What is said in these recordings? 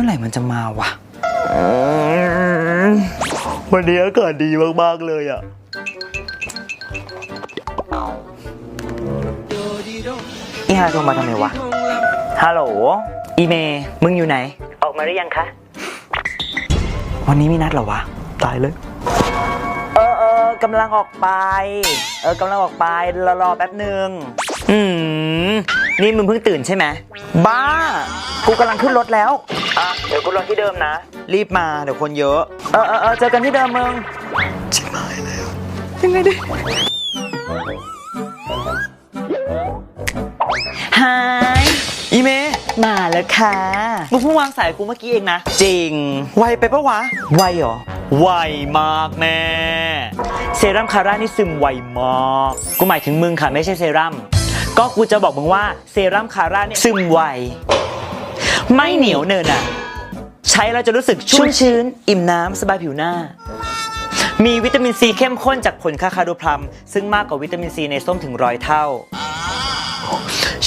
มื่อไหร่มันจะมาวะวันนี้อากาศดีมาก ๆ เลยอะ อีฮาโทรมาทำไมวะ ฮัลโหล อีเมย์มึงอยู่ไหน ออกมาหรือยังคะ วันนี้มีนัดเหรอวะ ตายเลย เออเออกำลังออกไป เออกำลังออกไป รอรอแป๊บหนึ่งอืม นี่มึงเพิ่งตื่นใช่ไหม บ้า กูกำลังขึ้นรถแล้ว อะ เดี๋ยวกูรอที่เดิมนะ รีบมาเดี๋ยวคนเยอะ เออเออเออเจอกันที่เดิมมึงชิบหายแล้วยังไงดิฮายอีเมย์มาแล้วค่ะมึงเพิ่งวางสายกูเมื่อกี้เองนะ จริง ไวไปปะวะ ไวเหรอ ไวมากแม่ เซรั่มคาร่านี่ซึมไวมาก กูหมายถึงมึงค่ะไม่ใช่เซรั่ม ก็กูจะบอกมึงว่าเซรั่มคาร่านี่ซึมไว ไม่เหนียวเนินอะ ใช้แล้วจะรู้สึกชุ่มชื้น อิ่มน้ำสบายผิวหน้า มีวิตามินซีเข้มข้นจากผลคาคาโดพลัม ซึ่งมากกว่าวิตามินซีในส้มถึงร้อยเท่า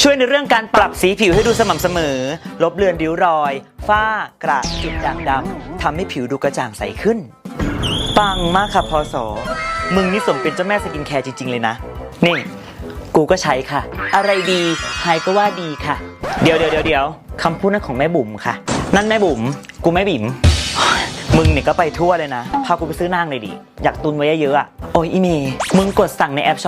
ช่วยในเรื่องการปรับสีผิวให้ดูสม่ำเสมอ ลบเลือนริ้วรอย ฝ้ากระจุดด่างดำทำให้ผิวดูกระจ่างใสขึ้น ปังมากค่ะพอสอมึงนี่สมเป็นเจ้าแม่สกินแคร์จริง ๆ เลยนะ นี่ กูก็ใช้ค่ะ อะไรดีไฮก็ว่าดีค่ะ เดี๋ยวเดี๋ยวเดี๋ยวเดี๋ยวคำพูดนั้นของแม่บุ๋มค่ะ นั่นแม่บุ๋มกูแม่บิ๋มมึงเนี่ยก็ไปทั่วเลยนะ พากูไปซื้อนางเลยดิ อยากตุนไว้เยอะๆอะโอ้ยอีเมย์มึงกดสั่งในแอป